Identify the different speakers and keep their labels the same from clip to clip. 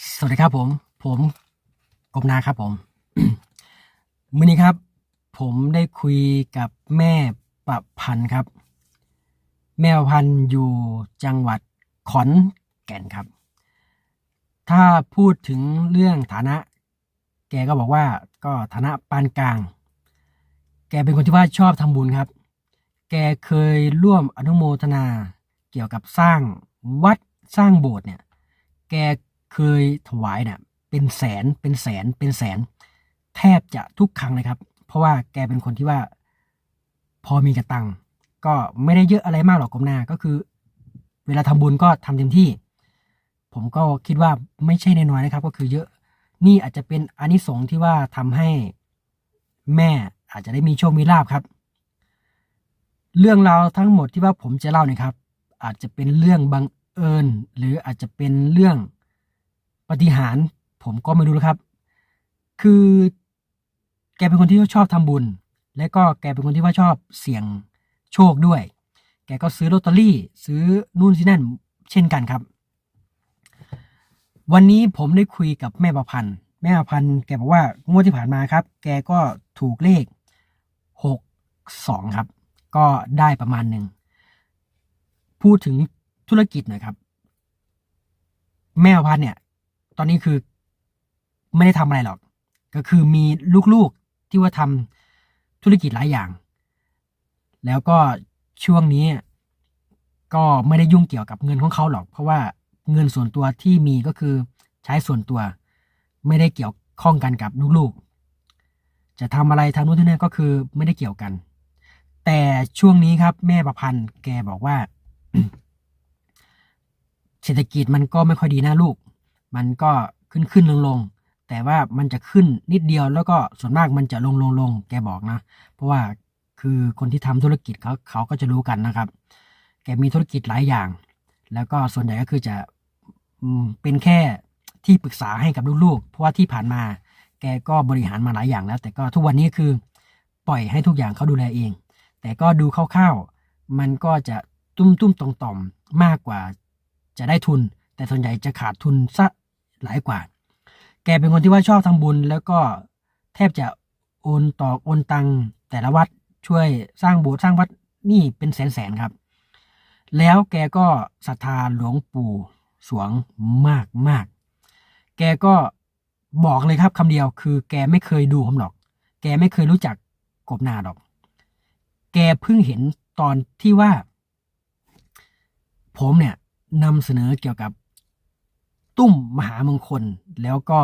Speaker 1: สวัสดีครับผม ผมกบนาครับผมมื้อนี้ครับ ผมได้คุยกับแม่ประพันธ์ครับ แม่ประพันธ์อยู่จังหวัดขอนแก่นครับ ถ้าพูดถึงเรื่องฐานะ แกก็บอกว่าก็ฐานะปานกลาง แกเป็นคนที่ว่าชอบทำบุญครับ แกเคยร่วมอนุโมทนาเกี่ยวกับสร้างวัดสร้างโบสถ์เนี่ย แก เคยถวายเนี่ยเป็นแสนเป็นแสนเป็นแสน แทบจะทุกครั้งเลยครับ เพราะว่าแกเป็นคนที่ว่า พอมีกระตังก็ไม่ได้เยอะอะไรมากหรอกกรมนาก็คือ เวลาทำบุญก็ทำเต็มที่ ผมก็คิดว่าไม่ใช่น้อยนะครับ ก็คือเยอะนี่อาจจะเป็นอนิสงส์ที่ว่าทำให้แม่อาจจะได้มีโชคมีลาภครับ เรื่องราวทั้งหมดที่ว่าผมจะเล่าเนี่ยครับ อาจจะเป็นเรื่องบังเอิญ หรืออาจจะเป็นเรื่อง ปฏิหารผมก็ไม่รู้นะครับ คือแกเป็นคนที่ชอบทำบุญ และก็แกเป็นคนที่ว่าชอบเสี่ยงโชคด้วย แกก็ซื้อลอตเตอรี่ ซื้อนู่นนี่นั่น เช่นกันครับ วันนี้ผมได้คุยกับแม่ประพันธ์ แม่ประพันธ์แกบอกว่างวดที่ผ่านมาครับ แกก็ถูกเลขหกสองครับ ก็ได้ประมาณหนึ่ง พูดถึงธุรกิจหน่อยครับ แม่ประพันธ์เนี่ย ตอนนี้คือไม่ได้ทำอะไรหรอก ก็คือมีลูกๆที่ว่าทำธุรกิจหลายอย่าง แล้วก็ช่วงนี้ก็ไม่ได้ยุ่งเกี่ยวกับเงินของเขาหรอก เพราะว่าเงินส่วนตัวที่มีก็คือใช้ส่วนตัว ไม่ได้เกี่ยวข้องกันกับลูกๆ จะทำอะไรทางนู้นที่นี่ก็คือไม่ได้เกี่ยวกัน แต่ช่วงนี้ครับแม่ประพันธ์แกบอกว่า เศรษฐกิจมันก็ไม่ค่อยดีนะลูก มันก็ขึ้นขึ้นลงลงแต่ว่ามันจะขึ้นนิดเดียวแล้วก็ส่วนมากมันจะลงลงลงแกบอกนะ เพราะว่าคือคนที่ทำธุรกิจเขาเขาก็จะรู้กันนะครับ แกมีธุรกิจหลายอย่าง แล้วก็ส่วนใหญ่ก็คือจะเป็นแค่ที่ปรึกษาให้กับลูกๆ เพราะว่าที่ผ่านมา แกก็บริหารมาหลายอย่างแล้ว แต่ก็ทุกวันนี้คือปล่อยให้ทุกอย่างเขาดูแลเอง แต่ก็ดูคร่าวๆ มันก็จะตุ้มตุ้มๆต่อมต่อมๆมากกว่าจะได้ทุน แต่ส่วนใหญ่จะขาดทุนซะ หลายกว่า แกเป็นคนที่ว่าชอบทำบุญ แล้วก็แทบจะโอนต่อโอนตังค์แต่ละวัดช่วยสร้างโบสถ์สร้างวัดนี่เป็นแสนๆครับ แล้วแกก็ศรัทธาหลวงปู่สวงมากมากแกก็บอกเลยครับคำเดียวคือ แกไม่เคยดูผมหรอก แกไม่เคยรู้จักกบนาหรอก แกเพิ่งเห็นตอนที่ว่า ผมเนี่ยนำเสนอเกี่ยวกับ ตุ้มมหามงคล แล้วก็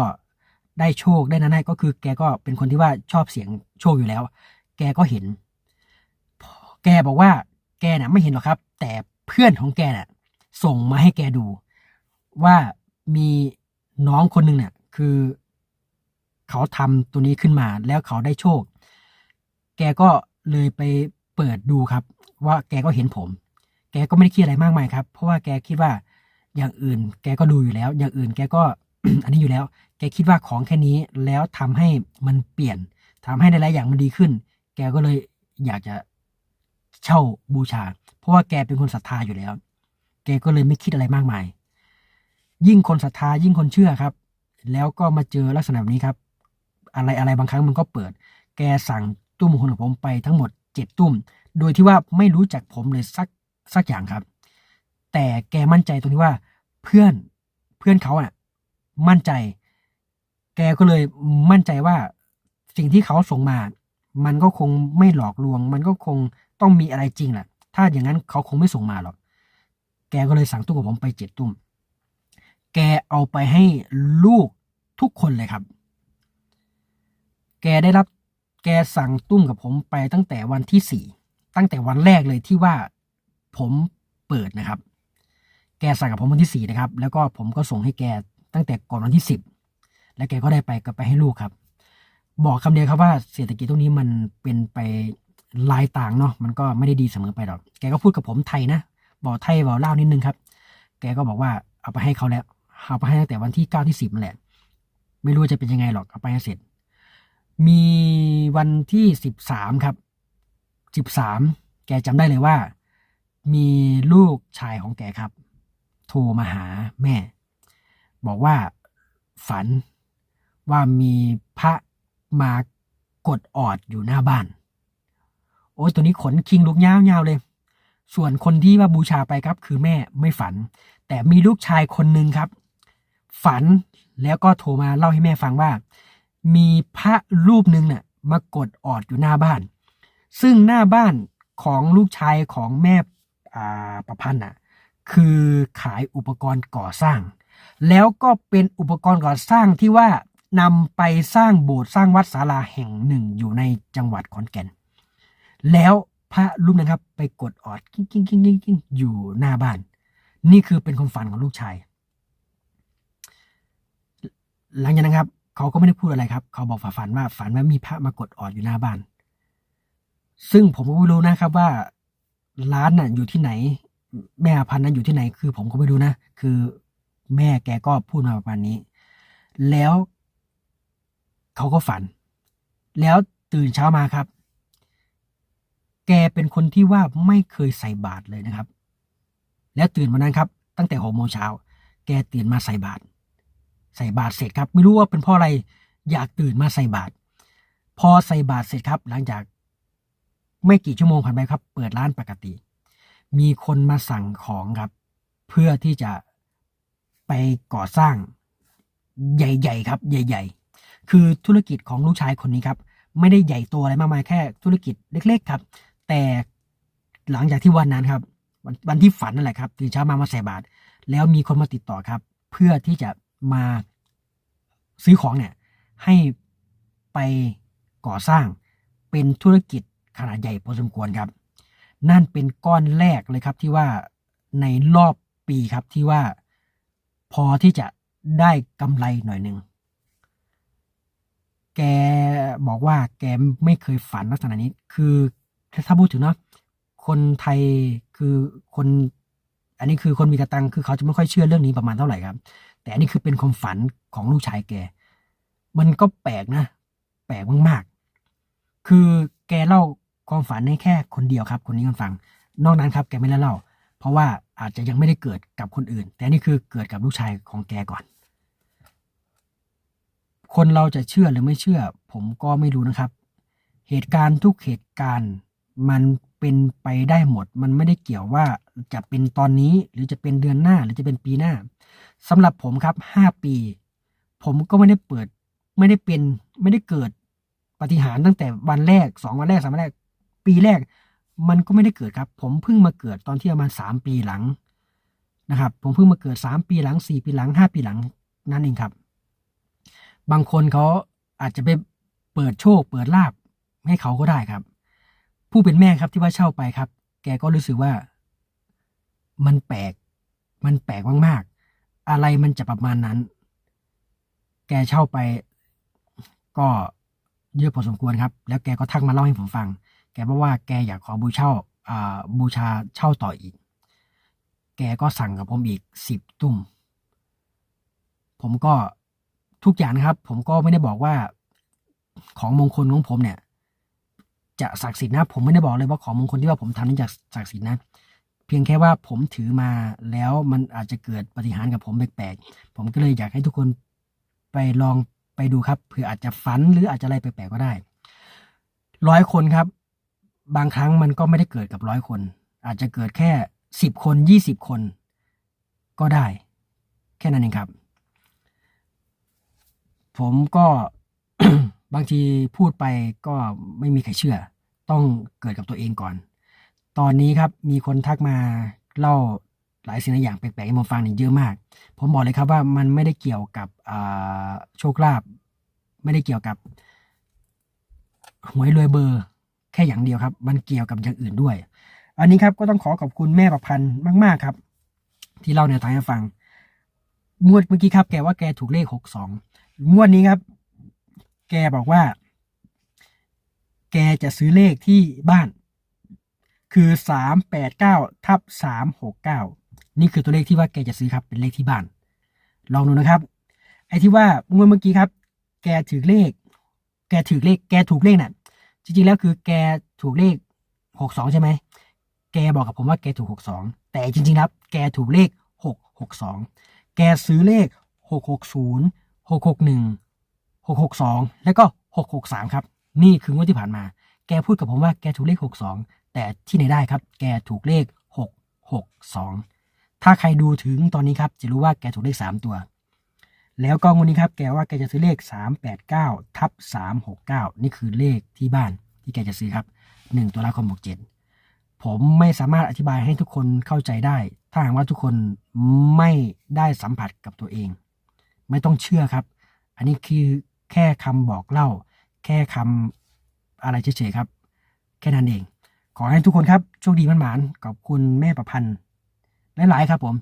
Speaker 1: ได้โชคได้นั้นได้ก็คือ แกก็เป็นคนที่ว่าชอบเสียงโชคอยู่แล้ว แกก็เห็น แกบอกว่าแกน่ะไม่เห็นหรอกครับ แต่เพื่อนของแกน่ะ ส่งมาให้แกดู ว่ามีน้องคนหนึ่งเนี่ยคือ เขาทำตัวนี้ขึ้นมาแล้วเขาได้โชค แกก็เลยไปเปิดดูครับ ว่าแกก็เห็นผม แกก็ไม่ได้คิดอะไรมากมายครับ เพราะว่าแกคิดว่า อย่างอื่น แกก็ดูอยู่แล้ว อย่างอื่นแกก็อันนี้อยู่แล้ว แกคิดว่าของแค่นี้แล้วทำให้มันเปลี่ยนทำให้หลายๆอย่างมันดีขึ้น แกก็เลยอยากจะเช่าบูชา เพราะว่าแกเป็นคนศรัทธาอยู่แล้ว แกก็เลยไม่คิดอะไรมากมาย ยิ่งคนศรัทธายิ่งคนเชื่อครับ แล้วก็มาเจอลักษณะแบบนี้ครับ อะไรอะไรบางครั้งมันก็เปิด แกสั่งตุ้มมงคลของผมไปทั้งหมดเจ็ดตุ้ม โดยที่ว่าไม่รู้จักผมเลยสักสักอย่างครับ แต่แกมั่นใจตรงที่ว่า เพื่อนเพื่อนเขาอะ มั่นใจ แกก็เลยมั่นใจว่าสิ่งที่เขาส่งมา มันก็คงไม่หลอกลวง มันก็คงต้องมีอะไรจริงแหละถ้าอย่างนั้นเขาคงไม่ส่งมาหรอก แกก็เลยสั่งตุ้มกับผมไปเจ็ดตุ้ม แกเอาไปให้ลูกทุกคนเลยครับ แกได้รับ แกสั่งตุ้มกับผมไปตั้งแต่วันที่สี่ ตั้งแต่วันแรกเลยที่ว่าผมเปิดนะครับ แกสั่งกับผมวันที่สี่นะครับ แล้วก็ผมก็ส่งให้แกตั้งแต่ก่อนวันที่สิบแล้วแกก็ได้ไปก็ไปให้ลูกครับ บอกคำเดียวครับว่าเศรษฐกิจตรงนี้มันเป็นไปลายต่างเนาะมันก็ไม่ได้ดีเสมอไปหรอกแกก็พูดกับผมไทยนะบอกไทยบอกเล่านิดนึงครับ แกก็บอกว่าเอาไปให้เขาแล้วเอาไปให้ตั้งแต่วันที่เก้าที่สิบนั่นแหละ ไม่รู้จะเป็นยังไงหรอกเอาไปให้เสร็จ มีวันที่สิบสามครับสิบสามแกจำได้เลยว่า มีลูกชายของแกครับ โทรมาหาแม่ บอกว่าฝันว่ามีพระมากดออดอยู่หน้าบ้าน โอ้ยตัวนี้ขนคิงลุกยาวๆเลย ส่วนคนที่ว่าบูชาไปครับ คือแม่ไม่ฝัน แต่มีลูกชายคนหนึ่งครับ ฝันแล้วก็โทรมาเล่าให้แม่ฟังว่า มีพระรูปหนึ่งน่ะมากดออดอยู่หน้าบ้าน ซึ่งหน้าบ้านของลูกชายของแม่อ่าประพันธ์น่ะ คือขายอุปกรณ์ก่อสร้าง แล้วก็เป็นอุปกรณ์ก่อสร้างที่ว่านำไปสร้างโบสถ์สร้างวัดศาลาแห่งหนึ่งอยู่ในจังหวัดขอนแก่น แล้วพระรูปนั้นครับ ไปกดออดกิ้งกิ้งกิ้งกิ้งกิ้งอยู่หน้าบ้าน นี่คือเป็นความฝันของลูกชาย หลังจากนั้นครับ เขาก็ไม่ได้พูดอะไรครับ เขาบอกฝันว่าฝันว่ามีพระมากดออดอยู่หน้าบ้าน ซึ่งผมก็ไม่รู้นะครับว่าร้านน่ะอยู่ที่ไหน แม่อพันธ์นั้นอยู่ที่ไหน คือผมก็ไม่รู้นะ คือแม่แกก็พูดมาประมาณนี้ แล้วเขาก็ฝัน แล้วตื่นเช้ามาครับ แกเป็นคนที่ว่าไม่เคยใส่บาตรเลยนะครับ แล้วตื่นวันนั้นครับ ตั้งแต่หกโมงเช้า แกตื่นมาใส่บาตร ใส่บาตรเสร็จครับ ไม่รู้ว่าเป็นเพราะอะไร อยากตื่นมาใส่บาตร พอใส่บาตรเสร็จครับ หลังจากไม่กี่ชั่วโมงผ่านไปครับ เปิดร้านปกติ มีคนมาสั่งของครับ เพื่อที่จะไปก่อสร้างใหญ่ ๆ ครับ ใหญ่ ๆ คือธุรกิจของลูกชายคนนี้ครับ ไม่ได้ใหญ่โตอะไรมากมายแค่ธุรกิจเล็ก ๆ ครับ แต่หลังจากที่วันนั้นครับ วันวันที่ฝันนั่นแหละครับตื่นเช้ามามาใส่บาตรแล้วมีคนมาติดต่อครับ เพื่อที่จะมาซื้อของเนี่ย ให้ไปก่อสร้างเป็นธุรกิจขนาดใหญ่พอสมควรครับ นั่นเป็นก้อนแรกเลยครับที่ว่าในรอบปีครับที่ว่า พอที่จะได้กำไรหน่อยหนึ่งแกบอกว่าแกไม่เคยฝันลักษณะนี้ คือถ้าพูดถึงเนาะคนไทยคือคน อันนี้คือคนมีกระตังคือเขาจะไม่ค่อยเชื่อเรื่องนี้ประมาณเท่าไหร่ครับ แต่อันนี้คือเป็นความฝันของลูกชายแก มันก็แปลกนะ แปลกมากๆ คือแกเล่า ความฝันให้แค่คนเดียวครับ คนนี้คนฟัง นอกนั้นครับแกไม่ได้เล่า เพราะว่าอาจจะยังไม่ได้เกิดกับคนอื่น แต่นี่คือเกิดกับลูกชายของแกก่อน คนเราจะเชื่อหรือไม่เชื่อ ผมก็ไม่รู้นะครับ เหตุการณ์ทุกเหตุการณ์มันเป็นไปได้หมด มันไม่ได้เกี่ยวว่าจะเป็นตอนนี้หรือจะเป็นเดือนหน้าหรือจะเป็นปีหน้าสำหรับผมครับห้าปี ผมก็ไม่ได้เปิด ไม่ได้เป็น ไม่ได้เกิดปฏิหารตั้งแต่วันแรกสองวันแรกสามวันแรก ปีแรกมันก็ไม่ได้เกิดครับ ผมเพิ่งมาเกิดตอนที่ประมาณสามปีหลังนะครับ ผมเพิ่งมาเกิดสามปีหลังสี่ปีหลังห้าปีหลังนั่นเองครับ บางคนเขาอาจจะไปเปิดโชค เปิดลาบให้เขาก็ได้ครับ ผู้เป็นแม่ครับที่ว่าเช่าไปครับ แกก็รู้สึกว่า มันแปลก มันแปลกมากๆ อะไรมันจะประมาณนั้น แกเช่าไปก็เยอะพอสมควรครับ แล้วแกก็ทักมาเล่าให้ผมฟัง บอกว่าแกอยากขอบูเช่าอ่าบูชาเช่าต่ออีก แกก็สั่งกับผมอีกสิบตุ้ม ผมก็ทุกอย่างนะครับ ผมก็ไม่ได้บอกว่าของมงคลของผมเนี่ย จะศักดิ์สิทธิ์นะ ผมไม่ได้บอกเลยว่าของมงคลที่ว่าผมทำนี่จะศักดิ์สิทธิ์นะ เพียงแค่ว่าผมถือมาแล้วมันอาจจะเกิดปฏิหารกับผมแปลกๆ ผมก็เลยอยากให้ทุกคนไปลองไปดูครับเผื่ออาจจะฝันหรืออาจจะอะไรแปลกๆก็ได้ร้อยคนครับ บางครั้งมันก็ไม่ได้เกิดกับร้อยคน อาจจะเกิดแค่สิบคนยี่สิบคน ก็ได้ แค่นั้นเองครับ ผมก็บางทีพูดไปก็ไม่มีใครเชื่อ ต้องเกิดกับตัวเองก่อน ตอนนี้ครับมีคนทักมาเล่าหลายสิ่งหลายอย่างแปลกๆให้ผมฟังนี่เยอะมาก ผมบอกเลยครับว่ามันไม่ได้เกี่ยวกับโชคลาภไม่ได้เกี่ยวกับหวยรวยเบอร์ แค่อย่างเดียวครับ มันเกี่ยวกับอย่างอื่นด้วย อันนี้ครับก็ต้องขอขอบคุณแม่ประพันธ์มาก ๆครับ ที่เล่าแนวทางให้ฟัง งวดเมื่อกี้ครับ แกว่าแกถูกเลขหกสองงวดนี้ครับ แกบอกว่า แกจะซื้อเลขที่บ้าน คือสามแปดเก้าทับสามหกเก้านี่คือตัวเลขที่ว่าแกจะซื้อครับ เป็นเลขที่บ้าน ลองดูนะครับ ไอ้ที่ว่างวดเมื่อกี้ครับ แกถือเลข แกถือเลข แกถูกเลขน่ะ จริงๆแล้วคือแกถูกเลขหกสองใช่ไหม แกบอกกับผมว่าแกถูกหกสองแต่จริงๆแล้วแกถูกเลขหกหกสองแกซื้อเลขหกหกศูนย์หกหกหนึ่งหกหกสองแล้วก็หกหกสามครับ นี่คืองวดที่ผ่านมา แกพูดกับผมว่าแกถูกเลขหกสองแต่ที่ไหนได้ครับ แกถูกเลขหกหกสองถ้าใครดูถึงตอนนี้ครับ จะรู้ว่าแกถูกเลขสามตัว แล้วก็งวดนี้ครับแกว่าแกจะซื้อเลขสามแปดเก้าทับสามหกเก้านี่คือเลขที่บ้านที่แกจะซื้อครับหนึ่งตุลาคมหกเจ็ดผมไม่สามารถอธิบายให้ทุกคนเข้าใจได้ ถ้าหากว่าทุกคนไม่ได้สัมผัสกับตัวเอง ไม่ต้องเชื่อครับ อันนี้คือแค่คำบอกเล่า แค่คำอะไรเฉยๆครับ แค่นั้นเอง ขอให้ทุกคนครับโชคดีมันหมานขอบคุณแม่ประพันธ์หลายๆครับผม